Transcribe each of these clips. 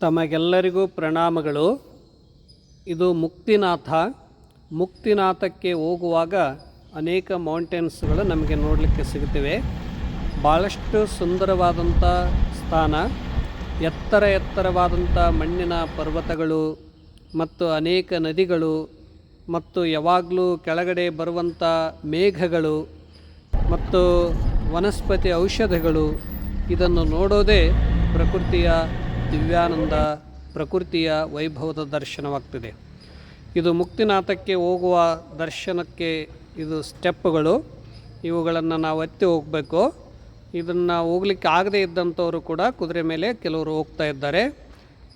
ತಮಗೆಲ್ಲರಿಗೂ ಪ್ರಣಾಮಗಳು. ಇದು ಮುಕ್ತಿನಾಥ. ಮುಕ್ತಿನಾಥಕ್ಕೆ ಹೋಗುವಾಗ ಅನೇಕ ಮೌಂಟೇನ್ಸ್ಗಳು ನಮಗೆ ನೋಡಲಿಕ್ಕೆ ಸಿಗುತ್ತಿವೆ. ಭಾಳಷ್ಟು ಸುಂದರವಾದಂಥ ಸ್ಥಾನ. ಎತ್ತರ ಎತ್ತರವಾದಂಥ ಮಣ್ಣಿನ ಪರ್ವತಗಳು ಮತ್ತು ಅನೇಕ ನದಿಗಳು ಮತ್ತು ಯಾವಾಗಲೂ ಕೆಳಗಡೆ ಬರುವಂಥ ಮೇಘಗಳು ಮತ್ತು ವನಸ್ಪತಿ ಔಷಧಗಳು ಇದನ್ನು ನೋಡೋದೇ ಪ್ರಕೃತಿಯ ದಿವ್ಯಾನಂದ ಪ್ರಕೃತಿಯ ವೈಭವದ ದರ್ಶನವಾಗ್ತಿದೆ. ಇದು ಮುಕ್ತಿನಾಥಕ್ಕೆ ಹೋಗುವ ದರ್ಶನಕ್ಕೆ ಇದು ಸ್ಟೆಪ್ಗಳು. ಇವುಗಳನ್ನು ನಾವು ಎತ್ತಿ ಹೋಗಬೇಕು. ಇದನ್ನು ಹೋಗ್ಲಿಕ್ಕೆ ಆಗದೇ ಇದ್ದಂಥವರು ಕೂಡ ಕುದುರೆ ಮೇಲೆ ಕೆಲವರು ಹೋಗ್ತಾ ಇದ್ದಾರೆ.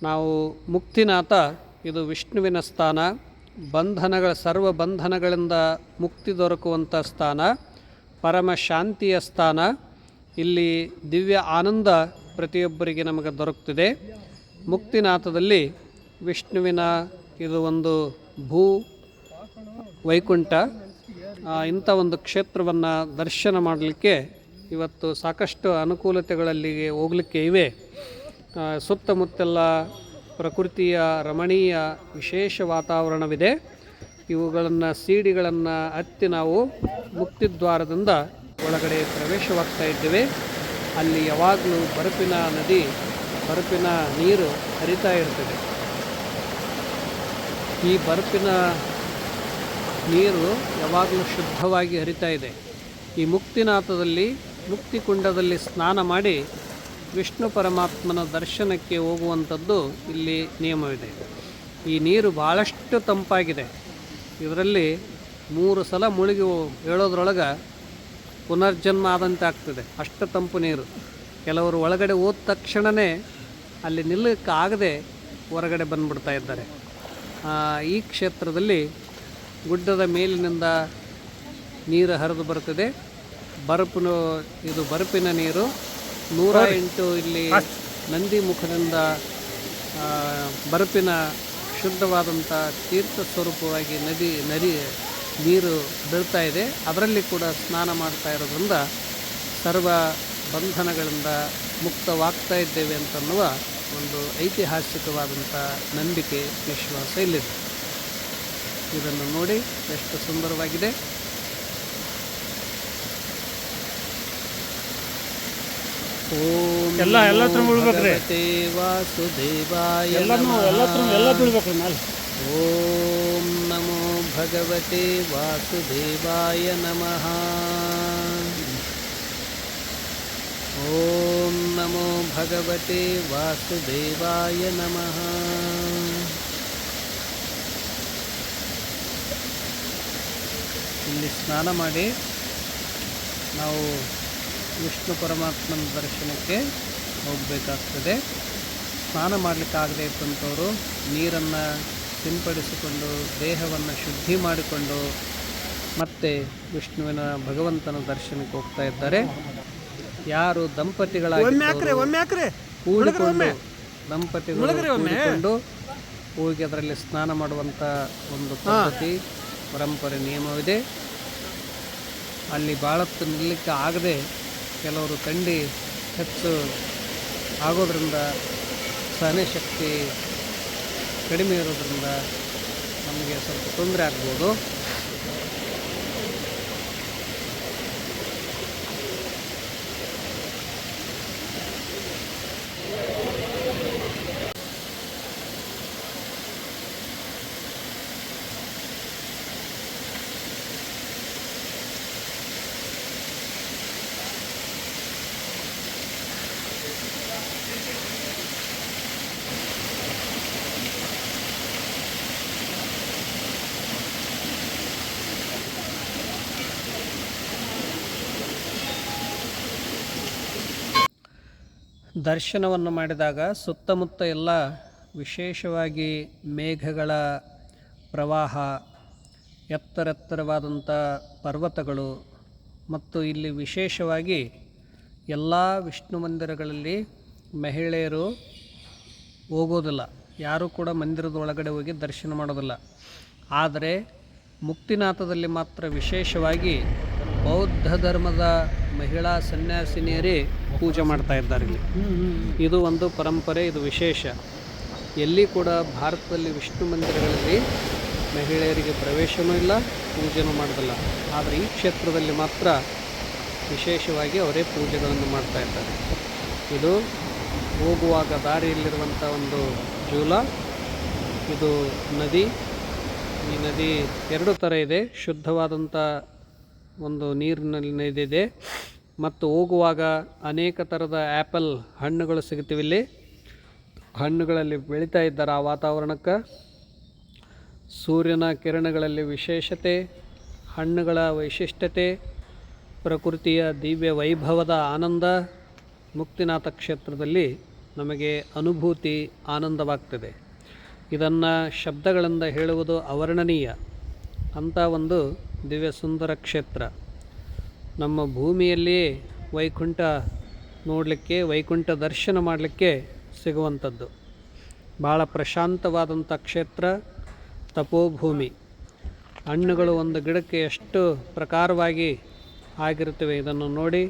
ನಾವು ಮುಕ್ತಿನಾಥ, ಇದು ವಿಷ್ಣುವಿನ ಸ್ಥಾನ. ಬಂಧನಗಳ, ಸರ್ವ ಬಂಧನಗಳಿಂದ ಮುಕ್ತಿ ದೊರಕುವಂಥ ಸ್ಥಾನ. ಪರಮ ಶಾಂತಿಯ ಸ್ಥಾನ. ಇಲ್ಲಿ ದಿವ್ಯ ಆನಂದ ಪ್ರತಿಯೊಬ್ಬರಿಗೆ ನಮಗೆ ದೊರಕುತ್ತಿದೆ. ಮುಕ್ತಿನಾಥದಲ್ಲಿ ವಿಷ್ಣುವಿನ ಇದು ಒಂದು ಭೂ ವೈಕುಂಠ ಇಂಥ ಒಂದು ಕ್ಷೇತ್ರವನ್ನು ದರ್ಶನ ಮಾಡಲಿಕ್ಕೆ ಇವತ್ತು ಸಾಕಷ್ಟು ಅನುಕೂಲತೆಗಳಲ್ಲಿ ಹೋಗಲಿಕ್ಕೆ ಇವೆ. ಸುತ್ತಮುತ್ತಲ ಪ್ರಕೃತಿಯ ರಮಣೀಯ ವಿಶೇಷ ವಾತಾವರಣವಿದೆ. ಇವುಗಳನ್ನು, ಸೀಡಿಗಳನ್ನು ಹತ್ತಿ ನಾವು ಮುಕ್ತಿದ್ವಾರದಿಂದ ಒಳಗಡೆ ಪ್ರವೇಶವಾಗ್ತಾ ಇದ್ದೇವೆ. ಅಲ್ಲಿ ಯಾವಾಗಲೂ ಬರಪಿನ ನದಿ, ಬರಪಿನ ನೀರು ಹರಿತಾ ಇರ್ತದೆ. ಈ ಬರಪಿನ ನೀರು ಯಾವಾಗಲೂ ಶುದ್ಧವಾಗಿ ಹರಿತಾ ಇದೆ. ಈ ಮುಕ್ತಿನಾಥದಲ್ಲಿ ಮುಕ್ತಿಕುಂಡದಲ್ಲಿ ಸ್ನಾನ ಮಾಡಿ ವಿಷ್ಣು ಪರಮಾತ್ಮನ ದರ್ಶನಕ್ಕೆ ಹೋಗುವಂಥದ್ದು ಇಲ್ಲಿ ನಿಯಮವಿದೆ. ಈ ನೀರು ಭಾಳಷ್ಟು ತಂಪಾಗಿದೆ. ಇದರಲ್ಲಿ ಮೂರು ಸಲ ಮುಳುಗಿ ಹೇಳೋದ್ರೊಳಗೆ ಪುನರ್ಜನ್ಮ ಆದಂತೆ ಆಗ್ತದೆ. ಅಷ್ಟು ತಂಪು ನೀರು. ಕೆಲವರು ಒಳಗಡೆ ಹೋದ ತಕ್ಷಣವೇ ಅಲ್ಲಿ ನಿಲ್ಲಕ್ಕಾಗದೆ ಹೊರಗಡೆ ಬಂದ್ಬಿಡ್ತಾ ಇದ್ದಾರೆ. ಈ ಕ್ಷೇತ್ರದಲ್ಲಿ ಗುಡ್ಡದ ಮೇಲಿನಿಂದ ನೀರು ಹರಿದು ಬರುತ್ತದೆ. ಬರಪಿನ ಇದು ಬರಪಿನ ನೀರು. ನೂರ ಎಂಟು ಇಲ್ಲಿ ನಂದಿ ಮುಖದಿಂದ ಬರಪಿನ ಶುದ್ಧವಾದಂಥ ತೀರ್ಥ ಸ್ವರೂಪವಾಗಿ ನದಿ ನದಿ ನೀರು ಬೀಳ್ತಾ ಇದೆ. ಅದರಲ್ಲಿ ಕೂಡ ಸ್ನಾನ ಮಾಡ್ತಾ ಇರೋದ್ರಿಂದ ಸರ್ವ ಬಂಧನಗಳಿಂದ ಮುಕ್ತವಾಗ್ತಾ ಇದ್ದೇವೆ ಅಂತನ್ನುವ ಒಂದು ಐತಿಹಾಸಿಕವಾದಂಥ ನಂಬಿಕೆ ವಿಶ್ವಾಸ ಇಲ್ಲಿದೆ. ಇದನ್ನು ನೋಡಿ ಎಷ್ಟು ಸುಂದರವಾಗಿದೆ. ಓಂ ಎಲ್ಲ ಎಲ್ಲ ಭಗವತೆ ವಾಸುದೇವಾಯ ಓಂ ಭಗವತೆ ವಾಸುದೆವಾಯ ನಮಃ. ಓಂ ನಮೋ ಭಗವತೆ ವಾಸುದೆವಾಯ ನಮಃ. ಇಲ್ಲಿ ಸ್ನಾನ ಮಾಡಿ ನಾವು ವಿಷ್ಣು ಪರಮಾತ್ಮನ ದರ್ಶನಕ್ಕೆ ಹೋಗಬೇಕಾಗ್ತದೆ. ಸ್ನಾನ ಮಾಡಲಿಕ್ಕಾಗದೇ ಇದ್ದಂಥವರು ನೀರನ್ನು ಸಿಂಪಡಿಸಿಕೊಂಡು ದೇಹವನ್ನು ಶುದ್ಧಿ ಮಾಡಿಕೊಂಡು ಮತ್ತೆ ವಿಷ್ಣುವಿನ ಭಗವಂತನ ದರ್ಶನಕ್ಕೆ ಹೋಗ್ತಾ ಇದ್ದಾರೆ. ಯಾರು ದಂಪತಿಗಳಾಗಿ ಕೂಡಿಕೊಂಡು ದಂಪತಿಗಳು ಕೂಡಿಕೊಂಡು ಹೋಗಿ ಅದರಲ್ಲಿ ಸ್ನಾನ ಮಾಡುವಂಥ ಒಂದು ಪದ್ಧತಿ ಪರಂಪರೆ ನಿಯಮವಿದೆ. ಅಲ್ಲಿ ಭಾಳತ್ತು ನಿಲ್ಲಕ್ಕೆ ಆಗದೆ ಕೆಲವರು ಕಂಡಿ ಹೆಚ್ಚು ಆಗೋದ್ರಿಂದ ಸಹನೆ ಶಕ್ತಿ ಕಡಿಮೆ ಇರೋದ್ರಿಂದ ನಮಗೆ ಸ್ವಲ್ಪ ತೊಂದರೆ ಆಗ್ಬೋದು. ದರ್ಶನವನ್ನು ಮಾಡಿದಾಗ ಸುತ್ತಮುತ್ತ ಎಲ್ಲ ವಿಶೇಷವಾಗಿ ಮೇಘಗಳ ಪ್ರವಾಹ, ಎತ್ತರೆತ್ತರವಾದಂಥ ಪರ್ವತಗಳು ಮತ್ತು ಇಲ್ಲಿ ವಿಶೇಷವಾಗಿ ಎಲ್ಲ ವಿಷ್ಣು ಮಂದಿರಗಳಲ್ಲಿ ಮಹಿಳೆಯರು ಹೋಗೋದಿಲ್ಲ. ಯಾರೂ ಕೂಡ ಮಂದಿರದ ಒಳಗಡೆ ಹೋಗಿ ದರ್ಶನ ಮಾಡೋದಿಲ್ಲ. ಆದರೆ ಮುಕ್ತಿನಾಥದಲ್ಲಿ ಮಾತ್ರ ವಿಶೇಷವಾಗಿ ಬೌದ್ಧ ಧರ್ಮದ ಮಹಿಳಾ ಸನ್ಯಾಸಿನಿಯರೇ ಪೂಜೆ ಮಾಡ್ತಾ ಇದ್ದಾರೆ ಇಲ್ಲಿ. ಇದು ಒಂದು ಪರಂಪರೆ, ಇದು ವಿಶೇಷ. ಎಲ್ಲಿ ಕೂಡ ಭಾರತದಲ್ಲಿ ವಿಷ್ಣು ಮಂದಿರಗಳಲ್ಲಿ ಮಹಿಳೆಯರಿಗೆ ಪ್ರವೇಶವೂ ಇಲ್ಲ, ಪೂಜೆನೂ ಮಾಡೋದಿಲ್ಲ. ಆದರೆ ಈ ಕ್ಷೇತ್ರದಲ್ಲಿ ಮಾತ್ರ ವಿಶೇಷವಾಗಿ ಅವರೇ ಪೂಜೆಗಳನ್ನು ಮಾಡ್ತಾ ಇದ್ದಾರೆ. ಇದು ಹೋಗುವಾಗ ದಾರಿಯಲ್ಲಿರುವಂಥ ಒಂದು ಜೂಲ, ಇದು ನದಿ. ಈ ನದಿ ಎರಡು ಥರ ಇದೆ. ಶುದ್ಧವಾದಂಥ ಒಂದು ನೀರಿನಲ್ಲಿ ನದಿದೆ ಮತ್ತು ಹೋಗುವಾಗ ಅನೇಕ ಥರದ ಆ್ಯಪಲ್ ಹಣ್ಣುಗಳು ಸಿಗುತ್ತಿವೆ ಇಲ್ಲಿ. ಹಣ್ಣುಗಳಲ್ಲಿ ಬೆಳೀತಾ ಇದ್ದಾರೆ ಆ ವಾತಾವರಣಕ್ಕೆ ಸೂರ್ಯನ ಕಿರಣಗಳಲ್ಲಿ ವಿಶೇಷತೆ, ಹಣ್ಣುಗಳ ವೈಶಿಷ್ಟ್ಯತೆ, ಪ್ರಕೃತಿಯ ದಿವ್ಯ ವೈಭವದ ಆನಂದ ಮುಕ್ತಿನಾಥ ಕ್ಷೇತ್ರದಲ್ಲಿ ನಮಗೆ ಅನುಭೂತಿ ಆನಂದವಾಗ್ತದೆ. ಇದನ್ನು ಶಬ್ದಗಳಿಂದ ಹೇಳುವುದು ಅವರ್ಣನೀಯ. ಅಂಥ ಒಂದು ದಿವ್ಯ ಸುಂದರ ಕ್ಷೇತ್ರ. ನಮ್ಮ ಭೂಮಿಯಲ್ಲಿಯೇ ವೈಕುಂಠ ನೋಡಲಿಕ್ಕೆ, ವೈಕುಂಠ ದರ್ಶನ ಮಾಡಲಿಕ್ಕೆ ಸಿಗುವಂಥದ್ದು. ಭಾಳ ಪ್ರಶಾಂತವಾದಂಥ ಕ್ಷೇತ್ರ ತಪೋಭೂಮಿ. ಹಣ್ಣುಗಳು ಒಂದು ಗಿಡಕ್ಕೆ ಎಷ್ಟು ಪ್ರಕಾರವಾಗಿ ಆಗಿರುತ್ತವೆ ಇದನ್ನು ನೋಡಿ.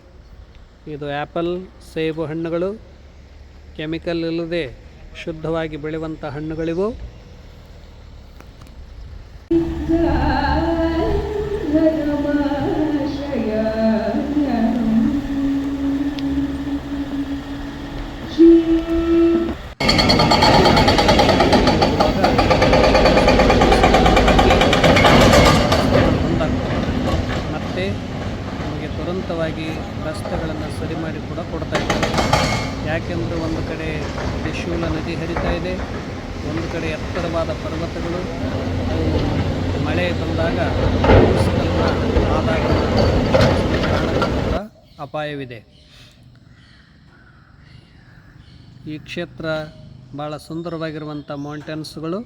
ಇದು ಆ್ಯಪಲ್, ಸೇಬು ಹಣ್ಣುಗಳು, ಕೆಮಿಕಲ್ ಇಲ್ಲದೆ ಶುದ್ಧವಾಗಿ ಬೆಳೆಯುವಂಥ ಹಣ್ಣುಗಳಿವು ಒಂದಾಗ್ತವೆ ಮತ್ತು ನಮಗೆ ತುರಂತವಾಗಿ ರಸ್ತೆಗಳನ್ನು ಸರಿ ಮಾಡಿ ಕೂಡ ಕೊಡ್ತಾ ಇದ್ದಾರೆ. ಯಾಕೆಂದರೆ ಒಂದು ಕಡೆ ತ್ರಿಶೂಲ ನದಿ ಹರಿತಾ ಇದೆ, ಒಂದು ಕಡೆ ಎತ್ತರವಾದ ಪರ್ವತಗಳು ಮಳೆ ಬಂದಾಗ ಆದಾಗ ಕೂಡ ಅಪಾಯವಿದೆ. ಈ ಕ್ಷೇತ್ರ ಭಾಳ ಸುಂದರವಾಗಿರುವಂಥ ಮೌಂಟೇನ್ಸ್ಗಳು